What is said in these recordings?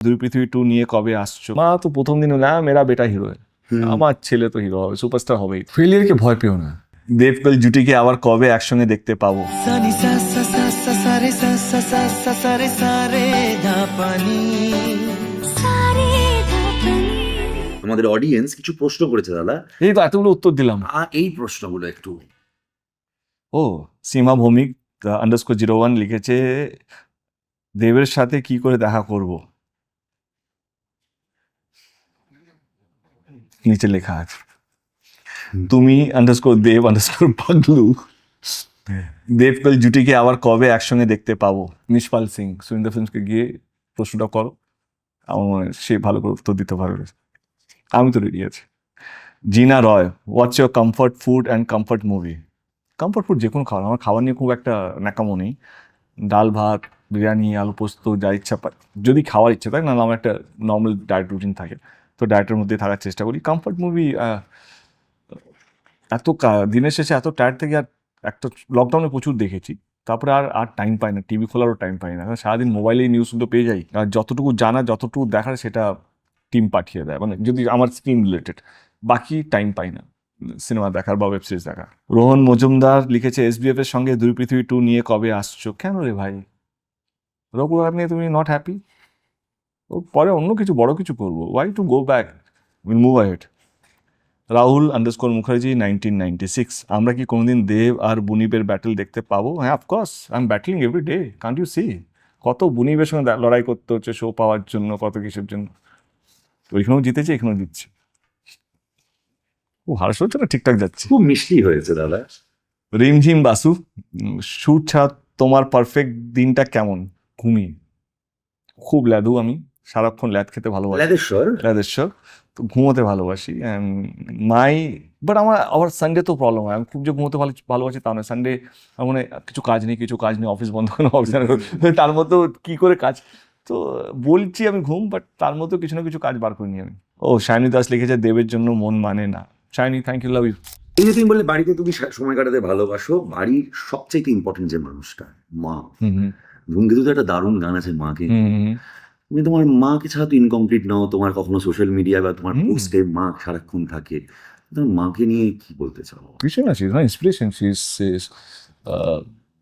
দুই পৃথিবী টু নিয়ে কবে আসছো? মা তো প্রথম দিন না হ্যাঁ, মেরা বেটা হিরো আমার ছেলে তো হিরো হবে সুপারস্টার হবেই। ফেলিয়ারকে ভয় পেও না। দেবকল জুটিকে আবার কবে একসঙ্গে দেখতে পাবো? আমাদের অডিয়েন্স কিছু প্রশ্ন করেছে দাদা। এই তো এতগুলো উত্তর দিলাম। এই প্রশ্নগুলো একটু। ও Seema Bhowmik underscore zero one লিখেছে দেবের সাথে কি করে দেখা করব? নিচে লেখা আছে। তুমি আন্ডারস্কোর দেব আন্ডারস্কোর পাগলু দেবকল জুটিকে আবার কবে একসঙ্গে দেখতে পাবো? নিষ্পাল সিং, সুরিন্দর ফিল্মসকে গিয়ে প্রশ্নটা করো। আমার মনে হয় সে ভালো করে উত্তর দিতে পারবে। আমি তো রেডি আছি। Jina Roy what's your comfort food and comfort movie comfort food যে কোনো খাবার, আমার খাবার নিয়ে খুব একটা ন্যাকামো নেই। ডাল ভাত, বিরিয়ানি, আলু পোস্ত, যা ইচ্ছা যদি খাওয়ার ইচ্ছা থাকে না আমার একটা নর্মাল ডায়েট রুটিন থাকে। তো ডায়েটের মধ্যে থাকার চেষ্টা করি। কমফর্ট মুভি এত দিনের শেষে এত টায়ার থেকে আর একটা লকডাউনে প্রচুর দেখেছি। তারপরে আর আর টাইম পাই না টিভি খোলারও টাইম পাই না। সারাদিন মোবাইলেই নিউজগুলো পেয়ে যাই, আর যতটুকু জানা, যতটুকু দেখার সেটা টিম পাঠিয়ে দেয়। মানে যদি আমার স্ক্রিন রিলেটেড বাকি টাইম পাই না। সিনেমা দেখার বা ওয়েব সিরিজ দেখার। রোহন মজুমদার লিখেছে এসবিএফ এর সঙ্গে দুই পৃথিবী টু নিয়ে কবে আসছো? কেন রে ভাই? রঘুরার নিয়ে তুমি নট হ্যাপি পরে অন্য কিছু বড় কিছু করব। Why to go back will move ahead Rahul underscore Mukherjee nineteen ninety six আমরা কি কোনোদিন দেব আর বুনিবের ব্যাটেল দেখতে পাবো? হ্যাঁ of course I am battling every day can't you see কত বুনিবের সঙ্গে লড়াই করতে হচ্ছে শো পাওয়ার জন্য কত কিছুর জন্য। তো ওইখানেও জিতেছে এখানেও জিতছে ও হারস হচ্ছে না ঠিকঠাক যাচ্ছে। খুব মিষ্টি হয়েছে দাদা। রিমঝিম বাসু শুট ছাড়া তোমার পারফেক্ট দিনটা কেমন? ঘুমিয়ে। খুব ল্যাদু আমি। সারাক্ষণ ল্যাদ খেতে ভালোবাসি। রাধেশ্বর তো ঘুমোতে ভালোবাসি মাই বাট আমার আবার সানডে তো প্রবলেম হয়। আমি খুব যে ঘুমোতে ভালো ভালোবাসি তা নয়। সানডে মানে কিছু কাজ নেই কিছু কাজ নেই অফিস বন্ধ করে অফিস তার মধ্যেও কী করে কাজ? তো বলছি আমি ঘুম বাট তার মধ্যেও কিছু না কিছু কাজ বার করিনি আমি। ও শাইনি দাস লিখেছে দেবের জন্য মন মানে না। Shiny thank you love you এই যে তুমি বললে বাড়িতে তুমি সময় কাটাতে ভালোবাসো বাড়ির সবচেয়ে ইম্পর্টেন্ট যে মানুষটা মা। হুম হুম। ধূমকেতু তো একটা দারুণ গান আছে মাকে। তুমি তোমার মাকে ছাড়া তো ইনকমপ্লিট নাও তোমার কখনো সোশ্যাল মিডিয়া বা তোমার। পোস্টে মা সারাক্ষণ থাকে। তোমার মাকে নিয়ে কি বলতে চাও? কিছু না she is my inspiration she is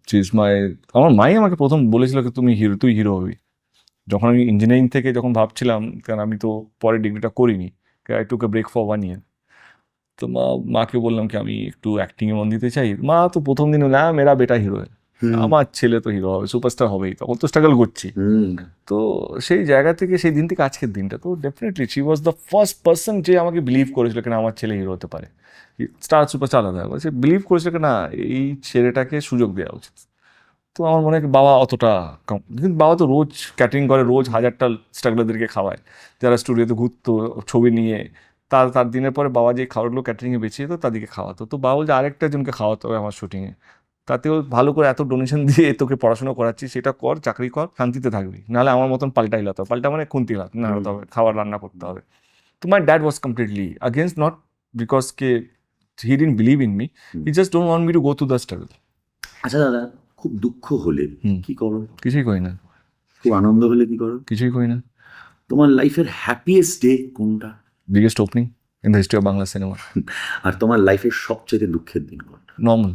she is my আমার মাই আমাকে প্রথম বলেছিল কি তুমি হিরো তুই হিরো হবি। যখন আমি ইঞ্জিনিয়ারিং থেকে যখন ভাবছিলাম কারণ আমি তো পরে ডিগ্রিটা করিনি I took a break for one year তো মা মাকে বললাম কি আমি একটু অ্যাক্টিংয়ে মন দিতে চাই। মা তো প্রথম দিন না মেরা বেটা হিরো আমার ছেলে তো হিরো হবে সুপারস্টার হবেই তখন তো স্ট্রাগল করছি। তো সেই জায়গা থেকে সেই দিন থেকে আজকের দিনটা তো definitely she was the first person যে আমাকে বিলিভ করেছিল কিনা আমার ছেলে হিরো হতে পারে। স্টার সুপার আলাদা সে বিলিভ করেছিল কিনা এই ছেলেটাকে সুযোগ দেওয়া উচিত। তো আমার মনে হয় বাবা অতটা কম কিন্তু বাবা তো রোজ ক্যাটারিং করে রোজ হাজারটা স্ট্রাগলারদেরকে খাওয়ায়। যারা স্টুডিওতে ঘুরতো ছবি নিয়ে তার তার দিনের পরে বাবা যে খাবারগুলো ক্যাটারিংয়ে বেঁচে যেত তাদেরকে খাওয়াতো। তো বাবা বলছে আরেকটা জনকে খাওয়াতে হবে আমার শুটিংয়ে তাতেও ভালো করে এত ডোনেশন দিয়ে তোকে পড়াশোনা করাচ্ছি সেটা কর চাকরি কর শান্তিতে থাকবি। নাহলে আমার মতন পাল্টাই লাতে হবে। পাল্টা মানে খুন্তি লাত না হতে হবে খাবার রান্না করতে হবে। তো my dad was completely against not because K he didn't believe in me he just don't want me to go to the struggle আচ্ছা দাদা খুব দুঃখ হলে। কি করো? কিছুই করি না। খুব আনন্দ হলে কি করো? কিছুই করি না। তোমার লাইফের হ্যাপিয়েস্ট ডে কোনটা? Biggest opening in the history of Bangla cinema আর তোমার লাইফের সবচেয়ে দুঃখের দিন কোনটা? নর্মাল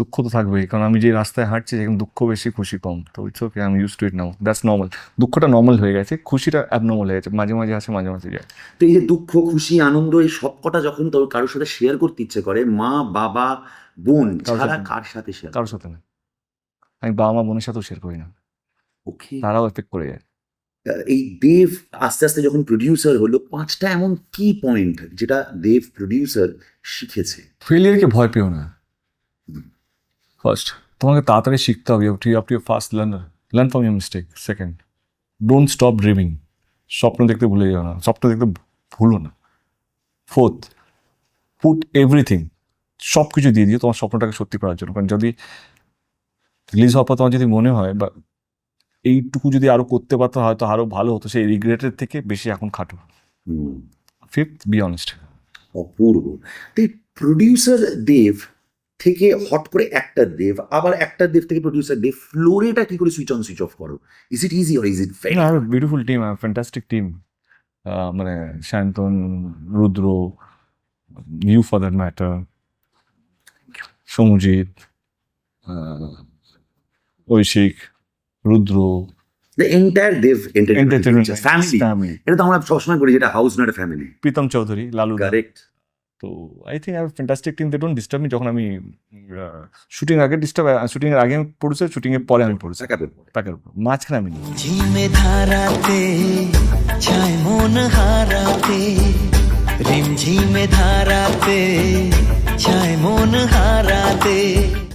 দুঃখ তো থাকবেই কারণ আমি যে রাস্তায় হাঁটছি সেখানে দুঃখ বেশি খুশি কম। তো ইটস ওকে আমি use to it now that's normal দুঃখটা নর্মাল হয়ে গেছে খুশিটা অ্যাবনর্মাল হয়ে গেছে। মাঝে মাঝে আসে মাঝে মাঝে যায়। তো এই যে দুঃখ খুশি আনন্দ এই সবকটা যখন তোর কারোর সাথে শেয়ার করতে ইচ্ছে করে মা বাবা বোন ছাড়া কার সাথে শেয়ার কারোর সাথে না আমি বাবা মা বোনের সাথেও শেয়ার করি না। ওকে তারাও এফেক্ট করে যায়। এই দেব আস্তে আস্তে যখন প্রডিউসার হলো পাঁচটা এমন কি পয়েন্ট যেটা দেব প্রডিউসার শিখেছে? ফেলিয়ারকে ভয় পেও না। ফার্স্ট তোমাকে তাড়াতাড়ি শিখতে হবে। You have to first learner learn from your mistake second don't stop dreaming স্বপ্ন দেখতে ভুলে যাও না। স্বপ্ন দেখতে ভুলো না। ফোর্থ পুট এভরিথিং সব কিছু দিয়ে দিও তোমার স্বপ্নটাকে সত্যি করার জন্য। কারণ যদি রিলিজ হওয়ার পর তোমার যদি মনে হয় বা এইটুকু যদি আরও করতে পারতো হয়তো আরও ভালো হতো। সেই রিগ্রেটের থেকে বেশি এখন খাটো। Fifth be honest Apurba. Producer Dev থেকে হট করে একটা দেব আবার একটা দেব থেকে প্রডিউসার দেব ফ্লোরেটা কি করে সুইচ অন সুইচ অফ করো? Is it easy or is it team, I have a fantastic team. Uh, মানে Shantan Rudra you for that matter Somjit Aishik Rudra. The entire Dev entertainment family এটা তো আমরা সবসময় বলি যেটা house not family Pritam Chowdhury Lalu correct তো I think I fantastic team they don't disturb me যখন আমি শুটিং আগে ডিস্টার্ব শুটিং এর আগে আমি পড়েছি শুটিং এর পরে আমি পড়েছি। প্যাকের উপর মাঝখানে আমি। ঝিমে ধারাতে ছায় মন হারাতে। রিম ঝিমে ধারাতে ছায় মন হারাতে।